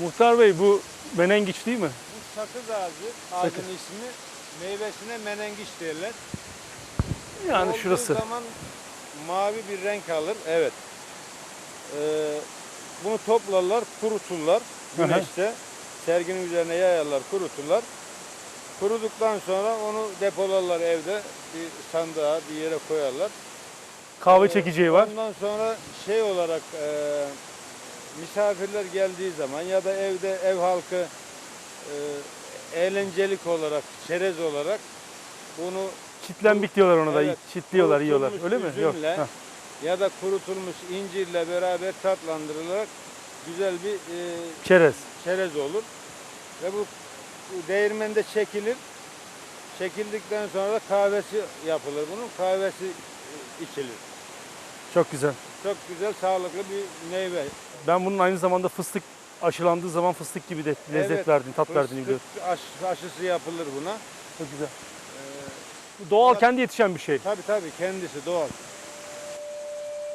Muhtar Bey bu menengiç değil mi? Bu sakız ağacı, ağacın ismi meyvesine menengiç derler. Yani Olduğu şurası. zaman mavi bir renk alır. Evet. Ee, bunu toplarlar, kuruturlar Hı hı. güneşte. Serginin üzerine yayarlar, kuruturlar. Kuruduktan sonra onu depolarlar evde. Bir sandığa, bir yere koyarlar. Kahve Ee, çekeceği var. Ondan sonra şey olarak e, misafirler geldiği zaman ya da evde ev halkı e, eğlencelik olarak, çerez olarak bunu Çitlenbik diyorlar ona da. Evet, Çitliyorlar, yiyorlar. Öyle mi? Yok. Heh. ya da kurutulmuş incirle beraber tatlandırılarak güzel bir e, Çerez. çerez olur. Ve bu, bu değirmende çekilir. Çekildikten sonra da kahvesi yapılır bunun. Kahvesi e, içilir. Çok güzel. Çok güzel, sağlıklı bir meyve. Ben bunun aynı zamanda fıstık aşılandığı zaman fıstık gibi de lezzet Evet, verdiğini, tat verdiğini biliyorum. Fıstık aş- aşısı yapılır buna. Çok güzel. Ee, doğal kendi yetişen bir şey. tabii tabii kendisi doğal.